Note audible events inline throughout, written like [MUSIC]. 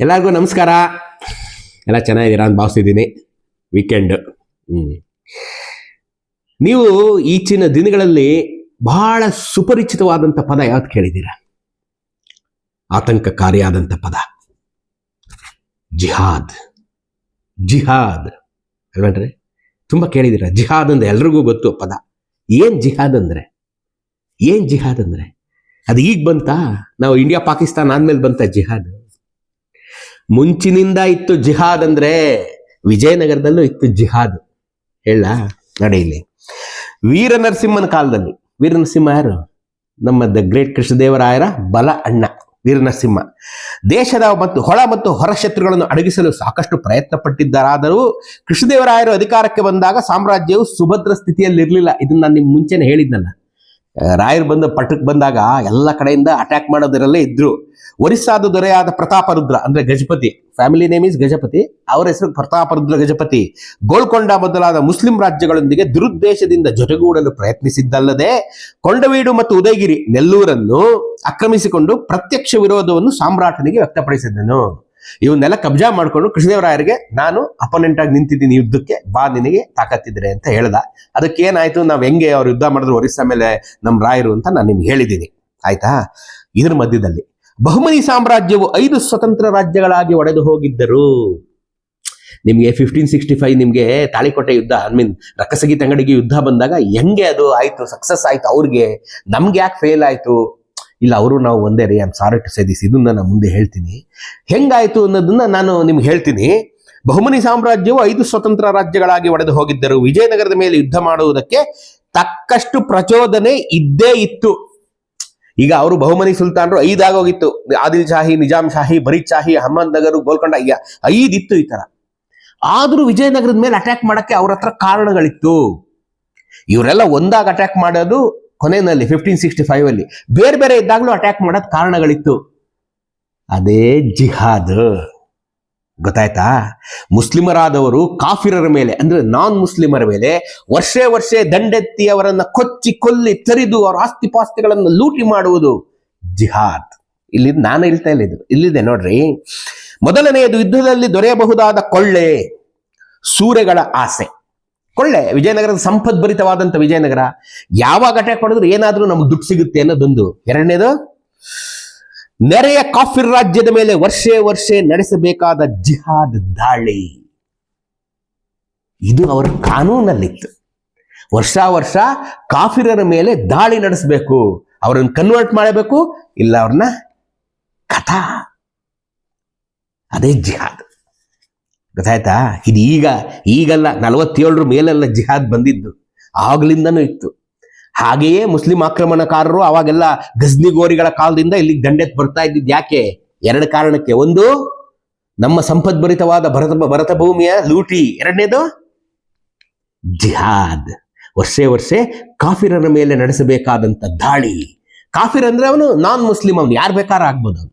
ಎಲ್ಲರಿಗೂ ನಮಸ್ಕಾರ. ಎಲ್ಲ ಚೆನ್ನಾಗಿದ್ದೀರಾ ಅಂತ ಭಾವಿಸ್ತಿದ್ದೀನಿ. ವೀಕೆಂಡ್ ಹ್ಞೂ ನೀವು ಈಚಿನ ದಿನಗಳಲ್ಲಿ ಬಹಳ ಸುಪರಿಚಿತವಾದಂಥ ಪದ ಯಾವ್ದು ಕೇಳಿದ್ದೀರಾ? ಆತಂಕಕಾರಿಯಾದಂಥ ಪದ. ಜಿಹಾದ್. ಜಿಹಾದ್. ಅಲ್ವೇನ್ರಿ? ತುಂಬ ಕೇಳಿದ್ದೀರಾ? ಜಿಹಾದ್ ಅಂದ್ರೆ ಎಲ್ರಿಗೂ ಗೊತ್ತು ಪದ. ಏನು ಜಿಹಾದ್ ಅಂದ್ರೆ? ಏನ್ ಜಿಹಾದ್ ಅಂದ್ರೆ? ಅದು ಈಗ ಬಂತಾ? ನಾವು ಇಂಡಿಯಾ ಪಾಕಿಸ್ತಾನ ಆದ್ಮೇಲೆ ಬಂತ ಜಿಹಾದ್. ಮುಂಚಿನಿಂದ ಇತ್ತು ಜಿಹಾದ್ ಅಂದ್ರೆ ವಿಜಯನಗರದಲ್ಲೂ ಇತ್ತು ಜಿಹಾದ್. ಹೇಳ ನಡೆಯಲಿ ವೀರ ನರಸಿಂಹನ ಕಾಲದಲ್ಲಿ. ವೀರ ನರಸಿಂಹ ಯಾರು? ನಮ್ಮ ದ ಗ್ರೇಟ್ ಕೃಷ್ಣದೇವರಾಯರ ಬಲ ಅಣ್ಣ ವೀರ ನರಸಿಂಹ ದೇಶದ ಮತ್ತು ಹೊಳ ಮತ್ತು ಹೊರ ಶತ್ರುಗಳನ್ನು ಅಡಗಿಸಲು ಸಾಕಷ್ಟು ಪ್ರಯತ್ನ ಪಟ್ಟಿದ್ದರಾದರೂ ಕೃಷ್ಣದೇವರಾಯರು ಅಧಿಕಾರಕ್ಕೆ ಬಂದಾಗ ಸಾಮ್ರಾಜ್ಯವು ಸುಭದ್ರ ಸ್ಥಿತಿಯಲ್ಲಿರಲಿಲ್ಲ. ಇದನ್ನು ನಾನು ನಿಮ್ಗೆ ಮುಂಚೆನೆ ಹೇಳಿದ್ನಲ್ಲ. ರಾಯರು ಬಂದ ಪಟ್ಟಕ್ಕೆ ಬಂದಾಗ ಎಲ್ಲ ಕಡೆಯಿಂದ ಅಟ್ಯಾಕ್ ಮಾಡೋದರಲ್ಲೇ ಇದ್ರು. ಒರಿಸ್ಸಾದ ದೊರೆಯಾದ ಪ್ರತಾಪರುದ್ರ ಅಂದ್ರೆ Gajapati family name is Gajapati, ಅವರ ಹೆಸರು ಪ್ರತಾಪರುದ್ರ ಗಜಪತಿ. ಗೋಲ್ಕೊಂಡ ಮೊದಲಾದ ಮುಸ್ಲಿಂ ರಾಜ್ಯಗಳೊಂದಿಗೆ ದುರುದ್ದೇಶದಿಂದ ಜೊತೆಗೂಡಲು ಪ್ರಯತ್ನಿಸಿದ್ದಲ್ಲದೆ, ಕೊಂಡವೀಡು ಮತ್ತು ಉದಯಗಿರಿ, ನೆಲ್ಲೂರನ್ನು ಆಕ್ರಮಿಸಿಕೊಂಡು ಪ್ರತ್ಯಕ್ಷ ವಿರೋಧವನ್ನು ಸಾಮ್ರಾಟನಿಗೆ ವ್ಯಕ್ತಪಡಿಸಿದ್ದನು. ಇವನ್ನೆಲ್ಲ ಕಬ್ಜಾ ಮಾಡಿಕೊಂಡು ಕೃಷ್ಣದೇವರಾಯರಿಗೆ ನಾನು ಅಪೋನೆಂಟ್ ಆಗಿ ನಿಂತಿದ್ದೀನಿ ಯುದ್ಧಕ್ಕೆ, ಬಾ ನಿನಗೆ ತಾಕತ್ತಿದ್ರೆ ಅಂತ ಹೇಳ್ದ. ಅದಕ್ಕೆ ಏನಾಯ್ತು ನಾವ್ ಹೆಂಗೆ ಅವ್ರು ಯುದ್ಧ ಮಾಡಿದ್ರು, ಒರಿಸ್ಸಾ ಮೇಲೆ ನಮ್ ರಾಯರು ಅಂತ ನಾನು ನಿಮ್ಗೆ ಹೇಳಿದ್ದೀನಿ. ಆಯ್ತಾ? ಇದ್ರ ಮಧ್ಯದಲ್ಲಿ, ಬಹುಮನಿ ಸಾಮ್ರಾಜ್ಯವು ಐದು ಸ್ವತಂತ್ರ ರಾಜ್ಯಗಳಾಗಿ ಒಡೆದು ಹೋಗಿದ್ದರು. ನಿಮ್ಗೆ ಫಿಫ್ಟೀನ್ ಸಿಕ್ಸ್ಟಿ ಫೈವ್ ನಿಮ್ಗೆ ತಾಳಿಕೋಟೆ ಯುದ್ಧ ಐ ಮೀನ್ ರಕ್ಕಸಗಿ ತಂಗಡಿಗೆ ಯುದ್ಧ ಬಂದಾಗ ಹೆಂಗೆ ಅದು ಆಯ್ತು ಸಕ್ಸಸ್ ಆಯ್ತು, ಅವ್ರಿಗೆ ನಮ್ಗೆ ಯಾಕೆ ಫೇಲ್ ಆಯ್ತು? ಇಲ್ಲ, ಅವರು ನಾವು ಒಂದೇ ರೀ am sorry to say this ಇದನ್ನ ನಾನು ಮುಂದೆ ಹೇಳ್ತೀನಿ. ಹೆಂಗಾಯಿತು ಅನ್ನೋದನ್ನ ನಾನು ನಿಮ್ಗೆ ಹೇಳ್ತೀನಿ. ಬಹುಮನಿ ಸಾಮ್ರಾಜ್ಯವು ಐದು ಸ್ವತಂತ್ರ ರಾಜ್ಯಗಳಾಗಿ ಒಡೆದು ಹೋಗಿದ್ದರು. ವಿಜಯನಗರದ ಮೇಲೆ ಯುದ್ಧ ಮಾಡುವುದಕ್ಕೆ ತಕ್ಕಷ್ಟು ಪ್ರಚೋದನೆ ಇದ್ದೇ ಇತ್ತು. ಈಗ ಅವರು ಬಹುಮನಿ ಸುಲ್ತಾನರು ಐದಾಗೋಗಿತ್ತು. ಆದಿಲ್ ಶಾಹಿ ನಿಜಾಮ್ ಶಾಹಿ ಬರೀದ್ ಶಾಹಿ, ಅಹಮದ್ ನಗರ್, ಗೋಲ್ಕೊಂಡ ಅಯ್ಯ ಐದಿತ್ತು ಈ ತರ. ಆದ್ರೂ ವಿಜಯನಗರದ ಮೇಲೆ ಅಟ್ಯಾಕ್ ಮಾಡಕ್ಕೆ ಅವ್ರ ಹತ್ರ ಕಾರಣಗಳಿತ್ತು. ಇವರೆಲ್ಲ ಒಂದಾಗ ಅಟ್ಯಾಕ್ ಮಾಡೋದು ಕೊನೆಯಲ್ಲಿ ಫಿಫ್ಟೀನ್ ಸಿಕ್ಸ್ಟಿ ಫೈವ್ ಅಲ್ಲಿ ಬೇರೆ ಬೇರೆ ಇದ್ದಾಗಲೂ ಅಟ್ಯಾಕ್ ಮಾಡೋದ್ ಕಾರಣಗಳಿತ್ತು. ಅದೇ ಜಿಹಾದ್. ಗೊತ್ತಾಯ್ತಾ? ಮುಸ್ಲಿಮರಾದವರು ಕಾಫಿರರ ಮೇಲೆ, ಅಂದ್ರೆ ನಾನ್ ಮುಸ್ಲಿಮರ ಮೇಲೆ ವರ್ಷೇ ವರ್ಷೇ ದಂಡೆತ್ತಿ ಅವರನ್ನ ಕೊಚ್ಚಿ ಕೊಲ್ಲಿ ತರಿದು ಅವರ ಆಸ್ತಿ ಪಾಸ್ತಿಗಳನ್ನು ಲೂಟಿ ಮಾಡುವುದು ಜಿಹಾದ್. ಇಲ್ಲಿ ನಾನು ಹೇಳ್ತಾ ಇಲ್ಲ ಇದು ಇಲ್ಲಿದೆ ನೋಡ್ರಿ. ಮೊದಲನೆಯದು ಯುದ್ಧದಲ್ಲಿ ದೊರೆಯಬಹುದಾದ ಕೊಳ್ಳೆ, ಸೂರೆಗಳ ಆಸೆ. ಕೊಳ್ಳೆ. ವಿಜಯನಗರದ ಸಂಪದ್ಭರಿತವಾದಂಥ ವಿಜಯನಗರ. ಯಾವಾಗ ಅಟ್ಯಾಕ್ ಮಾಡಿದ್ರು ಏನಾದ್ರೂ ನಮ್ಗೆ ದುಡ್ಡು ಸಿಗುತ್ತೆ ಅನ್ನೋದೊಂದು. ಎರಡನೇದು, ನೆರೆಯ ಕಾಫಿರ್ ರಾಜ್ಯದ ಮೇಲೆ ವರ್ಷೇ ವರ್ಷೇ ನಡೆಸಬೇಕಾದ ಜಿಹಾದ್ ದಾಳಿ. ಇದು ಅವರ ಕಾನೂನಲ್ಲಿತ್ತು. ವರ್ಷ ವರ್ಷ ಕಾಫಿರರ ಮೇಲೆ ದಾಳಿ ನಡೆಸಬೇಕು. ಅವರನ್ನು ಕನ್ವರ್ಟ್ ಮಾಡಬೇಕು. ಇಲ್ಲ ಅವ್ರನ್ನ ಕಥಾ. ಅದೇ ಜಿಹಾದ್. ಗೊತ್ತಾಯ್ತಾ? ಇದೀಗ ಈಗ ಈಗಲ್ಲ ನಲವತ್ತೇಳರ ಮೇಲೆಲ್ಲ ಜಿಹಾದ್ ಬಂದಿದ್ದು. ಆಗ್ಲಿಂದನೂ ಇತ್ತು. ಹಾಗೆಯೇ ಮುಸ್ಲಿಂ ಆಕ್ರಮಣಕಾರರು ಅವಾಗೆಲ್ಲ ಗಜ್ನಿಗೋರಿಗಳ ಕಾಲದಿಂದ ಇಲ್ಲಿ ದಂಡೆತ್ ಬರ್ತಾ ಇದ್ದಿದ್ದು ಯಾಕೆ? ಎರಡು ಕಾರಣಕ್ಕೆ. ಒಂದು, ನಮ್ಮ ಸಂಪದ್ಭರಿತವಾದ ಭರತ ಭರತ ಭೂಮಿಯ ಲೂಟಿ. ಎರಡನೇದು, ಜಿಹಾದ್. ವರ್ಷೇ ವರ್ಷೇ ಕಾಫಿರರ ಮೇಲೆ ನಡೆಸಬೇಕಾದಂತ ದಾಳಿ. ಕಾಫಿರ್ ಅಂದ್ರೆ ಅವನು ನಾನ್ ಮುಸ್ಲಿಂ ಅವನು ಯಾರು ಬೇಕಾದ್ರೂ ಆಗ್ಬೋದು. ಅವನು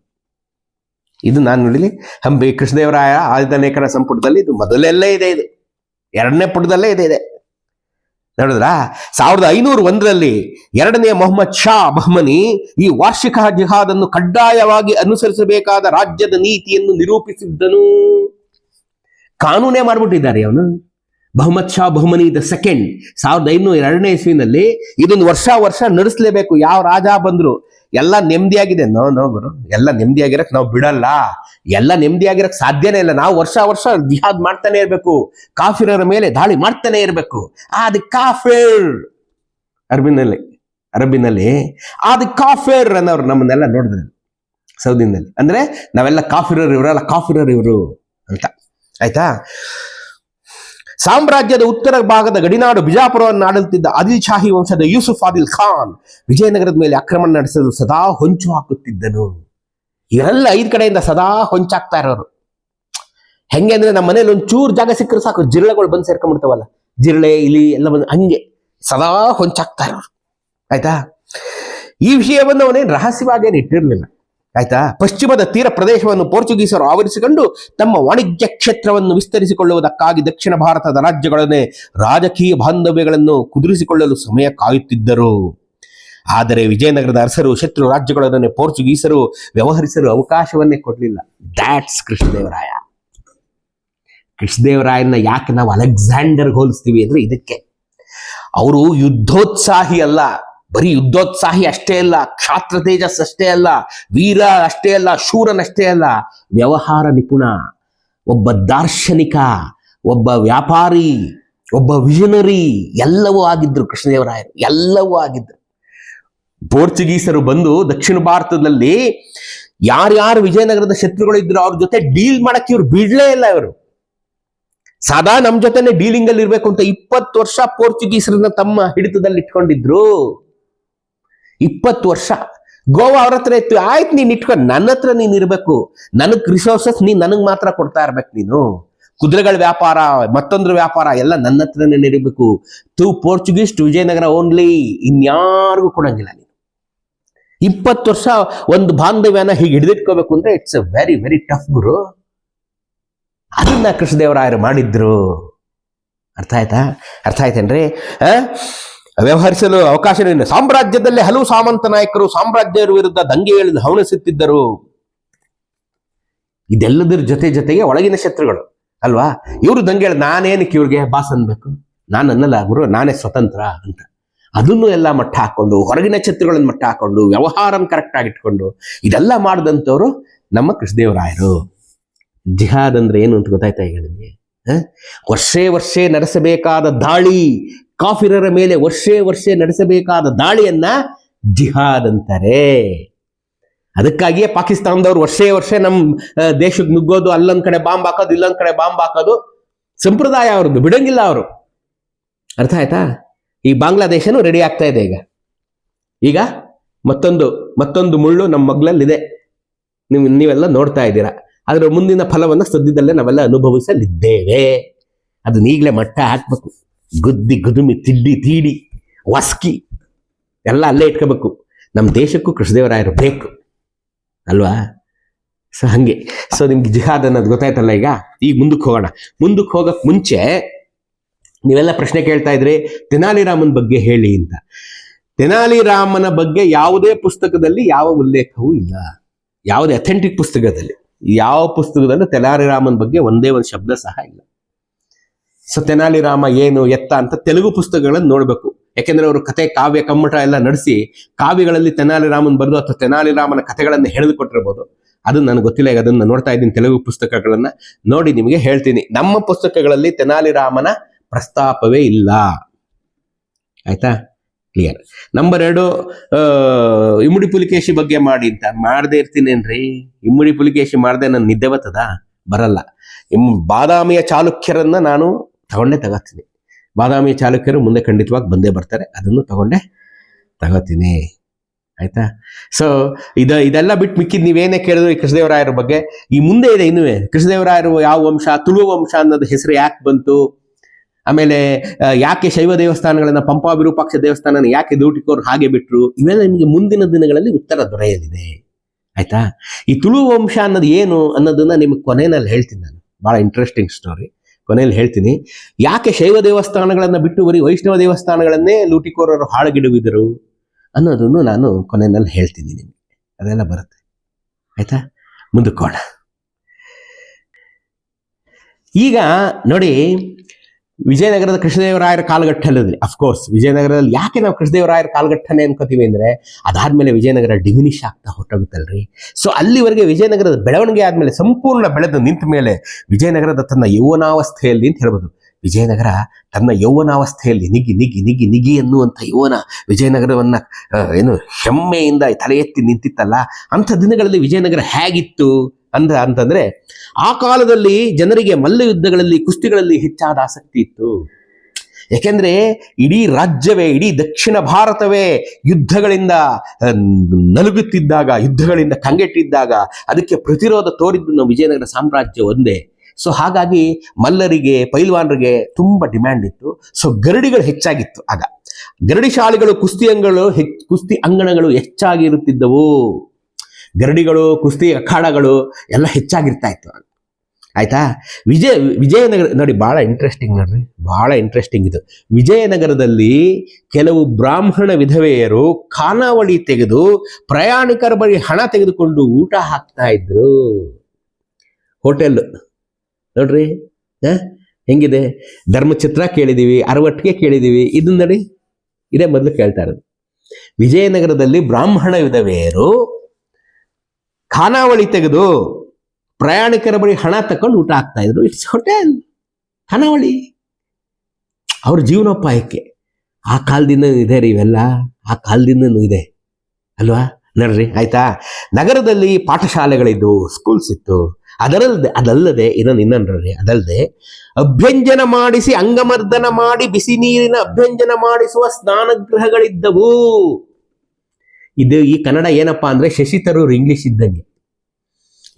ಇದು ನಾನು ನೋಡಿಲಿ? ಹಂಪಿ ಕೃಷ್ಣದೇವರಾಯ ಆಯುಧನೇಕರ ಸಂಪುಟದಲ್ಲಿ ಇದು ಮೊದಲೆಲ್ಲೇ ಇದೆ ಇದು. ಎರಡನೇ ಪುಟದಲ್ಲೇ ಇದೆ ಇದೆ. ನೋಡಿದ್ರಾ? ಸಾವಿರದ ಐನೂರ ಒಂದರಲ್ಲಿ ಎರಡನೇ ಮೊಹಮ್ಮದ್ ಶಾ ಬಹಮನಿ ಈ ವಾರ್ಷಿಕ ಜಿಹಾದ್ ಅನ್ನು ಕಡ್ಡಾಯವಾಗಿ ಅನುಸರಿಸಬೇಕಾದ ರಾಜ್ಯದ ನೀತಿಯನ್ನು ನಿರೂಪಿಸಿದ್ದನು. ಕಾನೂನೇ ಮಾಡಿಬಿಟ್ಟಿದ್ದಾರೆ ಅವನು. Mohammad Shah Bahmani the second. ಸಾವಿರದ ಐನೂರ ಎರಡನೇ ಇಸ್ವಿನಲ್ಲಿ ಇದೊಂದು ವರ್ಷ ವರ್ಷ ನಡೆಸಲೇಬೇಕು. ಯಾವ ರಾಜ ಬಂದ್ರು? ಎಲ್ಲ ನೆಮ್ಮದಿಯಾಗಿದೆ. ನೋ ನೋ ಗುರು. ಎಲ್ಲ ನೆಮ್ಮದಿಯಾಗಿರಕ್ ನಾವು ಬಿಡಲ್ಲ. ಎಲ್ಲ ನೆಮ್ಮದಿಯಾಗಿರಕ್ ಸಾಧ್ಯನೇ ಇಲ್ಲ. ನಾವು ವರ್ಷ ವರ್ಷ ಜಿಹಾದ್ ಮಾಡ್ತಾನೆ ಇರಬೇಕು. ಕಾಫಿರರ ಮೇಲೆ ದಾಳಿ ಮಾಡ್ತಾನೆ ಇರಬೇಕು. ಅದು ಕಾಫಿರ್. ಅರಬಿನಲ್ಲಿ ಅರಬಿನಲ್ಲಿ ಅದು ಕಾಫಿರ್ ಅನ್ನೋರು ನಮ್ಮನ್ನೆಲ್ಲ ನೋಡಿದ್ರು. ಸೌದಿನಲ್ಲಿ. ಅಂದ್ರೆ ನಾವೆಲ್ಲ ಕಾಫಿರರ್ ಇವರಲ್ಲ ಕಾಫಿರರ್ ಇವರು ಅಂತ. ಆಯ್ತಾ? ಸಾಮ್ರಾಜ್ಯದ ಉತ್ತರ ಭಾಗದ ಗಡಿನಾಡು ಬಿಜಾಪುರವನ್ನು ಆಡಲ್ತಿದ್ದ ಆದಿಲ್ ಶಾಹಿ ವಂಶದ ಯೂಸುಫ್ ಆದಿಲ್ ಖಾನ್ ವಿಜಯನಗರದ ಮೇಲೆ ಆಕ್ರಮಣ ನಡೆಸಲು ಸದಾ ಹೊಂಚು ಹಾಕುತ್ತಿದ್ದನು. ಇವರೆಲ್ಲ ಐದು ಕಡೆಯಿಂದ ಸದಾ ಹೊಂಚಾಕ್ತಾ ಇರೋರು. ಹೆಂಗೆ ಅಂದ್ರೆ ನಮ್ಮ ಮನೇಲಿ ಒಂದು ಜಾಗ ಸಿಕ್ಕರೆ ಸಾಕು, ಜಿರಳೆಗಳು ಬಂದು ಸೇರ್ಕೊಂಡ್ಬಿಡ್ತಾವಲ್ಲ, ಜಿರಳೆ, ಇಲಿ ಎಲ್ಲ ಬಂದು ಹಂಗೆ ಸದಾ ಹೊಂಚಾಕ್ತಾ ಇರೋರು. ಆಯ್ತಾ? ಈ ವಿಷಯವನ್ನು ಅವನೇನು ರಹಸ್ಯವಾಗಿ ಇಟ್ಟಿರಲಿಲ್ಲ. ಆಯ್ತಾ? ಪಶ್ಚಿಮದ ತೀರ ಪ್ರದೇಶವನ್ನು ಪೋರ್ಚುಗೀಸರು ಆವರಿಸಿಕೊಂಡು ತಮ್ಮ ವಾಣಿಜ್ಯ ಕ್ಷೇತ್ರವನ್ನು ವಿಸ್ತರಿಸಿಕೊಳ್ಳುವುದಕ್ಕಾಗಿ ದಕ್ಷಿಣ ಭಾರತದ ರಾಜ್ಯಗಳನ್ನೇ ರಾಜಕೀಯ ಬಾಂಧವ್ಯಗಳನ್ನು ಕುದುರಿಸಿಕೊಳ್ಳಲು ಸಮಯ ಕಾಯುತ್ತಿದ್ದರು. ಆದರೆ ವಿಜಯನಗರದ ಅರಸರು ಶತ್ರು ರಾಜ್ಯಗಳೊಡನೆ ಪೋರ್ಚುಗೀಸರು ವ್ಯವಹರಿಸಲು ಅವಕಾಶವನ್ನೇ ಕೊಡಲಿಲ್ಲ. ದ್ಯಾಟ್ಸ್ ಕೃಷ್ಣದೇವರಾಯ. ಕೃಷ್ಣದೇವರಾಯನ ಯಾಕೆ ನಾವು ಅಲೆಕ್ಸಾಂಡರ್ ಹೋಲಿಸ್ತೀವಿ ಅಂದ್ರೆ ಇದಕ್ಕೆ. ಅವರು ಯುದ್ಧೋತ್ಸಾಹಿ ಅಲ್ಲ. ಬರೀ ಯುದ್ಧೋತ್ಸಾಹಿ ಅಷ್ಟೇ ಅಲ್ಲ, ಕ್ಷಾತ್ರ ತೇಜಸ್ ಅಷ್ಟೇ ಅಲ್ಲ, ವೀರ ಅಷ್ಟೇ ಅಲ್ಲ ಶೂರನಷ್ಟೇ ಅಲ್ಲ, ವ್ಯವಹಾರ ನಿಪುಣ, ಒಬ್ಬ ದಾರ್ಶನಿಕ, ಒಬ್ಬ ವ್ಯಾಪಾರಿ, ಒಬ್ಬ ವಿಷನರಿ, ಎಲ್ಲವೂ ಆಗಿದ್ರು ಕೃಷ್ಣದೇವರಾಯರು, ಎಲ್ಲವೂ ಆಗಿದ್ರು. ಪೋರ್ಚುಗೀಸರು ಬಂದು ದಕ್ಷಿಣ ಭಾರತದಲ್ಲಿ ಯಾರ್ಯಾರು ವಿಜಯನಗರದ ಶತ್ರುಗಳು ಇದ್ರು ಅವ್ರ ಜೊತೆ ಡೀಲ್ ಮಾಡಕ್ಕೆ ಇವ್ರು ಬಿಡ್ಲೇ ಇಲ್ಲ ಇವರು. ಸದಾ ನಮ್ ಜೊತೆನೆ ಡೀಲಿಂಗ್ ಅಲ್ಲಿ ಇರ್ಬೇಕು ಅಂತ ಇಪ್ಪತ್ತು ವರ್ಷ ಪೋರ್ಚುಗೀಸರನ್ನ ತಮ್ಮ ಹಿಡಿತದಲ್ಲಿ ಇಟ್ಕೊಂಡಿದ್ರು. ಇಪ್ಪತ್ತು ವರ್ಷ. ಗೋವಾ ಅವ್ರ ಹತ್ರ ಇತ್ತು. ಆಯ್ತು ನೀನ್ ಇಟ್ಕೊಂಡು ನನ್ನ ಹತ್ರ ನೀನ್ ಇರ್ಬೇಕು. ನನಗ್ ರಿಸೋರ್ಸಸ್ ನೀನ್ ನನಗ್ ಮಾತ್ರ ಕೊಡ್ತಾ ಇರ್ಬೇಕು ನೀನು. ಕುದುರೆಗಳ ವ್ಯಾಪಾರ, ಮತ್ತೊಂದ್ರ ವ್ಯಾಪಾರ ಎಲ್ಲ ನನ್ನ ಹತ್ರನೇ ನಡಿಬೇಕು. ತು ಪೋರ್ಚುಗೀಸ್ ಟು ವಿಜಯನಗರ ಓನ್ಲಿ ಇನ್ಯಾರಿಗೂ ಕೊಡಂಗಿಲ್ಲ ನೀನು. ಇಪ್ಪತ್ತು ವರ್ಷ ಒಂದು ಬಾಂಧವ್ಯನ ಹೀಗೆ ಹಿಡಿದಿಟ್ಕೋಬೇಕು ಅಂದ್ರೆ it's a very very tough ಗುರು. ಅದನ್ನ ಕೃಷ್ಣದೇವರಾಯರು ಮಾಡಿದ್ರು. ಅರ್ಥ ಆಯ್ತಾ? ಅರ್ಥ ಆಯ್ತೇನ್ರಿ? ಆ? ವ್ಯವಹರಿಸಲು ಅವಕಾಶವಿಲ್ಲ ಸಾಮ್ರಾಜ್ಯದಲ್ಲಿ ಹಲವು ಸಾಮಂತ ನಾಯಕರು ಸಾಮ್ರಾಜ್ಯರ ವಿರುದ್ಧ ದಂಗೆ ಎಳೆದು ಹವಣಿಸುತ್ತಿದ್ದರು. ಇದೆಲ್ಲದರ ಜೊತೆ ಜೊತೆಗೆ ಒಳಗಿನ ಶತ್ರುಗಳು. ಅಲ್ವಾ? ಇವರು ದಂಗೆ ನಾನೇನಕ್ಕೆ ಇವ್ರಿಗೆ ಬಾಸ್ ಅನ್ಬೇಕು? ನಾನು ಅನ್ನಲ್ಲ ಗುರು, ನಾನೇ ಸ್ವತಂತ್ರ ಅಂತ. ಅದನ್ನು ಎಲ್ಲ ಮಟ್ಟ ಹಾಕೊಂಡು, ಹೊರಗಿನ ಶತ್ರುಗಳನ್ನು ಮಟ್ಟ ಹಾಕೊಂಡು ವ್ಯವಹಾರನ ಕರೆಕ್ಟ್ ಆಗಿ ಇಟ್ಕೊಂಡು, ಇದೆಲ್ಲ ಮಾಡಿದಂಥವ್ರು ನಮ್ಮ ಕೃಷ್ಣದೇವರಾಯರು. ಜಿಹಾದ್ ಅಂದ್ರೆ ಏನು ಅಂತ ಗೊತ್ತಾಯ್ತಾ ಈಗ ನಿಮಗೆ? ವರ್ಷೇ ವರ್ಷೇ ನಡೆಸಬೇಕಾದ ದಾಳಿ ಕಾಫಿರರ ಮೇಲೆ ವರ್ಷೇ ವರ್ಷೇ ನಡೆಸಬೇಕಾದ ದಾಳಿಯನ್ನ ಜಿಹಾದ್ ಅಂತಾರೆ. ಅದಕ್ಕಾಗಿಯೇ ಪಾಕಿಸ್ತಾನದವ್ರು ವರ್ಷೇ ವರ್ಷ ನಮ್ಮ ದೇಶಕ್ಕೆ ನುಗ್ಗೋದು, ಅಲ್ಲೊಂದ್ ಕಡೆ ಬಾಂಬ್ ಹಾಕೋದು, ಇಲ್ಲೊಂದ್ ಕಡೆ ಬಾಂಬ್ ಹಾಕೋದು. ಸಂಪ್ರದಾಯ ಅವ್ರದ್ದು, ಬಿಡಂಗಿಲ್ಲ ಅವರು. ಅರ್ಥ ಆಯ್ತಾ? ಈ ಬಾಂಗ್ಲಾದೇಶನೂ ರೆಡಿ ಆಗ್ತಾ ಇದೆ ಈಗ. ಈಗ ಮತ್ತೊಂದು ಮತ್ತೊಂದು ಮುಳ್ಳು ನಮ್ಮ ಮಗ್ಲಲ್ಲಿದೆ. ನೀವು ನೀವೆಲ್ಲ ನೋಡ್ತಾ ಇದ್ದೀರಾ. ಅದರ ಮುಂದಿನ ಫಲವನ್ನು ಸದ್ಯದಲ್ಲೇ ನಾವೆಲ್ಲ ಅನುಭವಿಸಲಿದ್ದೇವೆ. ಅದನ್ನ ಈಗಲೇ ಮಟ್ಟ ಹಾಕ್ಬೇಕು. ಗುದ್ದಿ ಗುದುಮಿ ತಿಡ್ಡಿ ತೀಡಿ, ವಸ್ಕಿ, ಎಲ್ಲ ಅಲ್ಲೇ ಇಟ್ಕೋಬೇಕು. ನಮ್ಮ ದೇಶಕ್ಕೂ ಕೃಷ್ಣದೇವರಾಯರು ಬೇಕು ಅಲ್ವಾ? ಸೊ ಹಂಗೆ. ಸೊ ನಿಮ್ಗೆ ಜಿಹಾದ್ ಅನ್ನೋದು ಗೊತ್ತಾಯ್ತಲ್ಲ ಈಗ? ಈಗ ಮುಂದಕ್ಕೆ ಹೋಗೋಣ. ಮುಂದಕ್ಕೆ ಹೋಗಕ್ ಮುಂಚೆ ನೀವೆಲ್ಲ ಪ್ರಶ್ನೆ ಕೇಳ್ತಾ ಇದ್ರಿ ತೆನಾಲಿರಾಮನ್ ಬಗ್ಗೆ ಹೇಳಿ ಅಂತ. ತೆನಾಲಿರಾಮನ ಬಗ್ಗೆ ಯಾವುದೇ ಪುಸ್ತಕದಲ್ಲಿ ಯಾವ ಉಲ್ಲೇಖವೂ ಇಲ್ಲ. ಯಾವುದೇ ಅಥೆಂಟಿಕ್ ಪುಸ್ತಕದಲ್ಲಿ. ಯಾವ ಪುಸ್ತಕದಲ್ಲೂ ತೆನಾಲಿ ರಾಮನ್ ಬಗ್ಗೆ ಒಂದೇ ಒಂದು ಶಬ್ದ ಸಹ ಇಲ್ಲ. ಸೊ ತೆನಾಲಿ ರಾಮ ಏನು ಎತ್ತ ಅಂತ ತೆಲುಗು ಪುಸ್ತಕಗಳನ್ನು ನೋಡಬೇಕು. ಯಾಕೆಂದ್ರೆ ಅವರು ಕತೆ, ಕಾವ್ಯ, ಕಮ್ಮಟ ಎಲ್ಲ ನಡೆಸಿ ಕಾವ್ಯಗಳಲ್ಲಿ ತೆನಾಲಿ ರಾಮನ್ ಬರೆದು ಅಥವಾ ತೆನಾಲಿ ರಾಮನ ಕಥೆಗಳನ್ನು ಹೇಳಿದು ಕೊಟ್ಟಿರ್ಬೋದು. ಅದು ನನಗೆ ಗೊತ್ತಿಲ್ಲ, ಈಗ ಅದನ್ನ ನೋಡ್ತಾ ಇದ್ದೀನಿ ತೆಲುಗು ಪುಸ್ತಕಗಳನ್ನ. ನೋಡಿ, ನಿಮಗೆ ಹೇಳ್ತೀನಿ. ನಮ್ಮ ಪುಸ್ತಕಗಳಲ್ಲಿ ತೆನಾಲಿ ರಾಮನ ಪ್ರಸ್ತಾಪವೇ ಇಲ್ಲ. ಆಯ್ತಾ? ಕ್ಲಿಯರ್ ನಂಬರ್ ಎರಡು ಇಮ್ಮುಡಿ ಪುಲಿಕೇಶಿ ಬಗ್ಗೆ ಮಾಡಿ ಅಂತ. ಮಾಡದೆ ಇರ್ತೀನೇನ್ರಿ? ಇಮ್ಮುಡಿ ಪುಲಿಕೇಶಿ ಮಾಡದೆ ನನ್ನ ನಿದ್ದೆ ಬರ್ತದ ಬರಲ್ಲ. ಬಾದಾಮಿಯ ಚಾಲುಕ್ಯರನ್ನ ನಾನು ತಗೊಂಡೇ ತಗೋತೀನಿ. ಬಾದಾಮಿ ಚಾಲುಕ್ಯರು ಮುಂದೆ ಖಂಡಿತವಾಗಿ ಬಂದೇ ಬರ್ತಾರೆ. ಅದನ್ನು ತಗೊಂಡೆ ತಗೋತೀನಿ. ಆಯ್ತಾ? ಸೊ ಇದ, ಇದೆಲ್ಲ ಬಿಟ್ಟು ಮಿಕ್ಕಿದ್ ನೀವೇನೇ ಕೇಳಿದ್ರು ಈ ಕೃಷ್ಣದೇವರಾಯರ ಬಗ್ಗೆ. ಈ ಮುಂದೆ ಇದೆ ಇನ್ನುವೇ ಕೃಷ್ಣದೇವರಾಯರು ಯಾವ ವಂಶ ತುಳು ವಂಶ ಅನ್ನೋದು ಹೆಸರು ಯಾಕೆ ಬಂತು? ಆಮೇಲೆ ಯಾಕೆ ಶೈವ ದೇವಸ್ಥಾನಗಳನ್ನ ಪಂಪಾ ವಿರೂಪಾಕ್ಷ ದೇವಸ್ಥಾನನ ಯಾಕೆ ದೂಟಿಕೋರು ಹಾಗೆ ಬಿಟ್ರು? ಇವೆಲ್ಲ ನಿಮಗೆ ಮುಂದಿನ ದಿನಗಳಲ್ಲಿ ಉತ್ತರ ದೊರೆಯಲಿದೆ. ಆಯ್ತಾ? ಈ ತುಳು ವಂಶ ಅನ್ನೋದು ಏನು ಅನ್ನೋದನ್ನ ನಿಮಗೆ ಕೊನೆಯಲ್ಲಿ ಹೇಳ್ತೀನಿ ನಾನು. ಬಹಳ ಇಂಟ್ರೆಸ್ಟಿಂಗ್ ಸ್ಟೋರಿ ಕೊನೆಯಲ್ಲಿ ಹೇಳ್ತೀನಿ, ಯಾಕೆ ಶೈವ ದೇವಸ್ಥಾನಗಳನ್ನು ಬಿಟ್ಟು ಬರೀ ವೈಷ್ಣವ ದೇವಸ್ಥಾನಗಳನ್ನೇ ಲೂಟಿಕೋರರು ಹಾಳುಗಿಡುವಿದರು ಅನ್ನೋದನ್ನು ನಾನು ಕೊನೆಯಲ್ಲಿ ಹೇಳ್ತೀನಿ ನಿಮಗೆ. ಅದೆಲ್ಲ ಬರುತ್ತೆ. ಆಯ್ತಾ? ಮುಂದಕ್ಕೋಣ ಈಗ ನೋಡಿ ವಿಜಯನಗರದ ಕೃಷ್ಣದೇವರಾಯರ ಕಾಲಘಟ್ಟದಲ್ಲಿ ಅಫ್ಕೋರ್ಸ್ ವಿಜಯನಗರದಲ್ಲಿ ಯಾಕೆ ನಾವು ಕೃಷ್ಣದೇವರಾಯರ ಕಾಲಘಟ್ಟನೆ ಅನ್ಕೋತೀವಿ ಅಂದರೆ ಅದಾದ್ಮೇಲೆ ವಿಜಯನಗರ ಡಿಮಿನಿಷ್ ಆಗ್ತಾ ಹೊರಟೋಗುತ್ತಲ್ರಿ? ಸೊ ಅಲ್ಲಿವರೆಗೆ ವಿಜಯನಗರದ ಬೆಳವಣಿಗೆ ಆದಮೇಲೆ ಸಂಪೂರ್ಣ ಬೆಳೆದು ನಿಂತ ಮೇಲೆ ವಿಜಯನಗರದ ತನ್ನ ಯೌವನಾವಸ್ಥೆಯಲ್ಲಿ ಅಂತ ಹೇಳ್ಬೋದು. ವಿಜಯನಗರ ತನ್ನ ಯೌವನಾವಸ್ಥೆಯಲ್ಲಿ ನಿಗಿ ನಿಗಿ ನಿಗಿ ನಿಗಿ ಎನ್ನುವಂಥ ಯೌವನ ವಿಜಯನಗರವನ್ನು ಏನು ಹೆಮ್ಮೆಯಿಂದ ತಲೆ ಎತ್ತಿ ನಿಂತಿತ್ತಲ್ಲ, ಅಂಥ ದಿನಗಳಲ್ಲಿ ವಿಜಯನಗರ ಹೇಗಿತ್ತು? ಅಂದ ಅಂತಂದ್ರೆ ಆ ಕಾಲದಲ್ಲಿ ಜನರಿಗೆ ಮಲ್ಲ ಯುದ್ಧಗಳಲ್ಲಿ ಕುಸ್ತಿಗಳಲ್ಲಿ ಹೆಚ್ಚಾದ ಆಸಕ್ತಿ ಇತ್ತು. ಯಾಕೆಂದ್ರೆ ಇಡೀ ರಾಜ್ಯವೇ, ಇಡೀ ದಕ್ಷಿಣ ಭಾರತವೇ ಯುದ್ಧಗಳಿಂದ ನಲುಗುತ್ತಿದ್ದಾಗ, ಯುದ್ಧಗಳಿಂದ ಕಂಗೆಟ್ಟಿದ್ದಾಗ ಅದಕ್ಕೆ ಪ್ರತಿರೋಧ ತೋರಿದ್ದು ನಮ್ಮ ವಿಜಯನಗರ ಸಾಮ್ರಾಜ್ಯ ಒಂದೇ. ಸೊ ಹಾಗಾಗಿ ಮಲ್ಲರಿಗೆ, ಪೈಲ್ವಾನರಿಗೆ ತುಂಬ ಡಿಮ್ಯಾಂಡ್ ಇತ್ತು. ಸೊ ಗರಡಿಗಳು ಹೆಚ್ಚಾಗಿತ್ತು ಆಗ. ಗರಡಿ ಶಾಲೆಗಳು, ಕುಸ್ತಿ ಅಂಗಗಳು ಕುಸ್ತಿ ಅಂಗಣಗಳು ಹೆಚ್ಚಾಗಿ ಇರುತ್ತಿದ್ದವು ಗರಡಿಗಳು, ಕುಸ್ತಿ, ಅಖಾಡಗಳು ಎಲ್ಲ ಹೆಚ್ಚಾಗಿರ್ತಾ ಇತ್ತು. ಆಯ್ತಾ? ವಿಜಯ, ವಿಜಯನಗರ, ನೋಡಿ ಬಹಳ ಇಂಟ್ರೆಸ್ಟಿಂಗ್ ನೋಡ್ರಿ. ಬಹಳ ಇಂಟ್ರೆಸ್ಟಿಂಗ್ ಇದು. ವಿಜಯನಗರದಲ್ಲಿ ಕೆಲವು ಬ್ರಾಹ್ಮಣ ವಿಧವೆಯರು ಖಾನಾವಳಿ ತೆಗೆದು ಪ್ರಯಾಣಿಕರ ಬಳಿ ಹಣ ತೆಗೆದುಕೊಂಡು ಊಟ ಹಾಕ್ತಾ ಇದ್ರು ಹೋಟೆಲ್. ನೋಡ್ರಿ? ಹೆಂಗಿದೆ? ಧರ್ಮಚಿತ್ರ ಕೇಳಿದೀವಿ ಅರವಟ್ಟಿಗೆ ಕೇಳಿದೀವಿ. ಇದನ್ನ ನೋಡಿ, ಇದೇ ಮೊದಲು ಕೇಳ್ತಾ ಇರೋದು. ವಿಜಯನಗರದಲ್ಲಿ ಬ್ರಾಹ್ಮಣ ವಿಧವೆಯರು ಖಾನಾವಳಿ ತೆಗೆದು ಪ್ರಯಾಣಿಕರ ಬಳಿ ಹಣ ತಕೊಂಡು ಊಟ ಹಾಕ್ತಾ ಇದ್ರು. ಇಟ್ಸ್ ಹೋಟೆಲ್ ಖಾನಾವಳಿ. ಅವ್ರ ಜೀವನೋಪಾಯಕ್ಕೆ ಆ ಕಾಲದಿಂದ ಇದೆ ರೀ ಇವೆಲ್ಲ. ಆ ಕಾಲದಿಂದನೂ ಇದೆ. ಅಲ್ವಾ? ನೋಡ್ರಿ, ಆಯ್ತಾ? ನಗರದಲ್ಲಿ ಪಾಠಶಾಲೆಗಳಿದ್ದವು ಸ್ಕೂಲ್ಸ್ ಇತ್ತು. ಅದರಲ್ಲದೆ, ಅದಲ್ಲದೆ ಇನ್ನೊಂದು ಇನ್ನೊಂದ್ರಿ ಅದಲ್ಲದೆ ಅಭ್ಯಂಜನ ಮಾಡಿಸಿ, ಅಂಗಮರ್ದನ ಮಾಡಿ, ಬಿಸಿ ನೀರಿನ ಅಭ್ಯಂಜನ ಮಾಡಿಸುವ ಸ್ನಾನಗೃಹಗಳಿದ್ದವು. ಇದು ಈ ಕನ್ನಡ ಏನಪ್ಪಾ ಅಂದ್ರೆ ಶಶಿ ತರೂರ್ ಇಂಗ್ಲಿಷ್ ಇದ್ದಂಗೆ.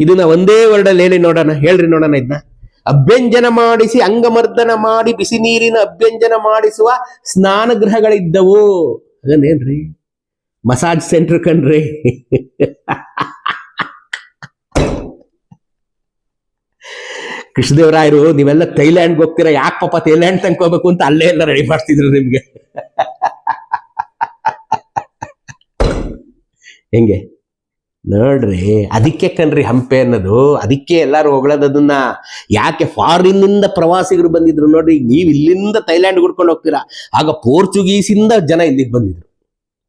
ಇದನ್ನ ಒಂದೇ ವರ್ಡಲ್ಲಿ ಹೇಳಿ ನೋಡೋಣ, ಹೇಳ್ರಿ ನೋಡೋಣ ಇದನ್ನ ಅಭ್ಯಂಜನ ಮಾಡಿಸಿ, ಅಂಗಮರ್ದನ ಮಾಡಿ, ಬಿಸಿ ನೀರಿನ ಅಭ್ಯಂಜನ ಮಾಡಿಸುವ ಸ್ನಾನಗೃಹಗಳಿದ್ದವು. ಅದನ್ನೇನ್ರಿ? ಮಸಾಜ್ ಸೆಂಟರ್ ಕಣ್ರಿ. [LAUGHS] ಕೃಷ್ಣದೇವರಾಯರು, ನೀವೆಲ್ಲ ಥೈಲ್ಯಾಂಡ್ ಹೋಗ್ತೀರಾ, ಯಾಕೆ ಪಾಪ ಥೈಲ್ಯಾಂಡ್ ತಂಕೋಬೇಕು ಅಂತ ಅಲ್ಲೇ ಎಲ್ಲ ರೆಡಿ ಮಾಡ್ತಿದ್ರು ನಿಮ್ಗೆ. [LAUGHS] ಹೆಂಗೆ? ನೋಡ್ರಿ, ಅದಕ್ಕೆ ಕಣ್ರಿ ಹಂಪೆ ಅನ್ನೋದು. ಅದಕ್ಕೆ ಎಲ್ಲಾರು ಹೊಗಳೋದು ಅದನ್ನ ಯಾಕೆ ಫಾರಿನ್ನಿಂದ ಪ್ರವಾಸಿಗರು ಬಂದಿದ್ರು ನೋಡ್ರಿ, ನೀವು ಇಲ್ಲಿಂದ ಥೈಲ್ಯಾಂಡ್ ಹುಡ್ಕೊಂಡು ಹೋಗ್ತೀರಾ? ಆಗ ಪೋರ್ಚುಗೀಸಿಂದ ಜನ ಇಲ್ಲಿಗೆ ಬಂದಿದ್ರು,